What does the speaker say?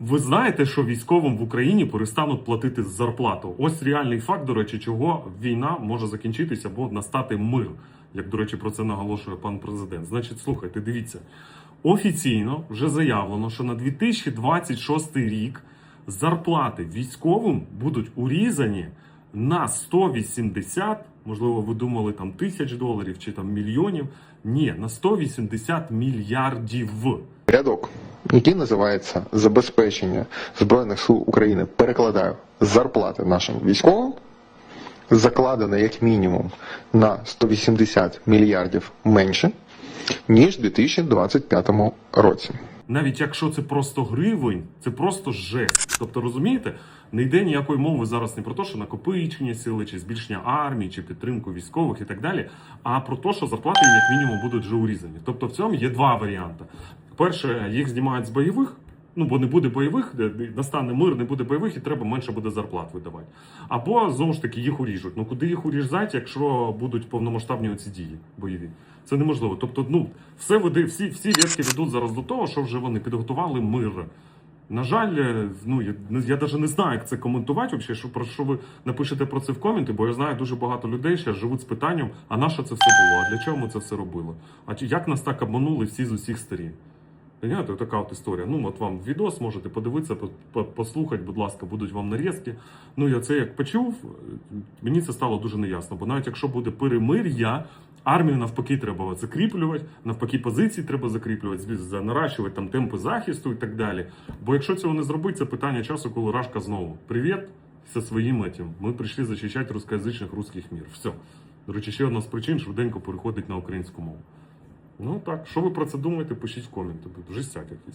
Ви знаєте, що військовим в Україні перестануть платити зарплату. Ось реальний факт, до речі, чого війна може закінчитися або настати мир, як, до речі, про це наголошує пан президент. Значить, слухайте, дивіться. Офіційно вже заявлено, що на 2026 рік зарплати військовим будуть урізані на 180, можливо, ви думали там тисяч доларів чи там мільйонів. Ні, на 180 мільярдів. рядок, який називається забезпечення Збройних сил України. Перекладаю зарплати нашим військовим, закладено як мінімум на 180 мільярдів менше, ніж у 2025 році. Навіть якщо це просто гривень, це просто жесть. Тобто, розумієте, не йде ніякої мови зараз не про те, що накопичення сили, чи збільшення армії, чи підтримку військових і так далі, а про те, що зарплати як мінімум будуть вже урізані. Тобто в цьому є два варіанти. Перше, їх знімають з бойових. Ну, бо не буде бойових, настане мир, не буде бойових, і треба менше буде зарплат видавати. Або знову ж таки їх уріжуть. Ну куди їх уріжать, якщо будуть повномасштабні оці дії бойові? Це неможливо. Тобто, ну все веде, всі, всі ветки ведуть зараз до того, що вже вони підготували мир. На жаль, ну я, я навіть не знаю, як це коментувати. Взагалі, що про що ви напишете про це в коменти, бо я знаю дуже багато людей ще живуть з питанням: а на що це все було? А для чого ми це все робили? А як нас так обманули всі з усіх сторін? Понимаєте, така от історія. Ну, от вам відос можете подивитися, по- по- послухати, будь ласка, будуть вам нарізки. Ну, я це як почув, мені це стало дуже неясно. Бо навіть якщо буде перемир'я, армію навпаки треба закріплювати, навпаки, позиції треба закріплювати, за- наращувати там темпи захисту і так далі. Бо якщо цього не зробити, це питання часу, коли Рашка знову. Привіт! Зі своїм этим. Ми прийшли захищати рускоязичних русських мір. Все. До речі, ще одна з причин швиденько переходить на українську мову. Ну так, що ви про це думаєте, пишіть в коменти. Жестяк якийсь.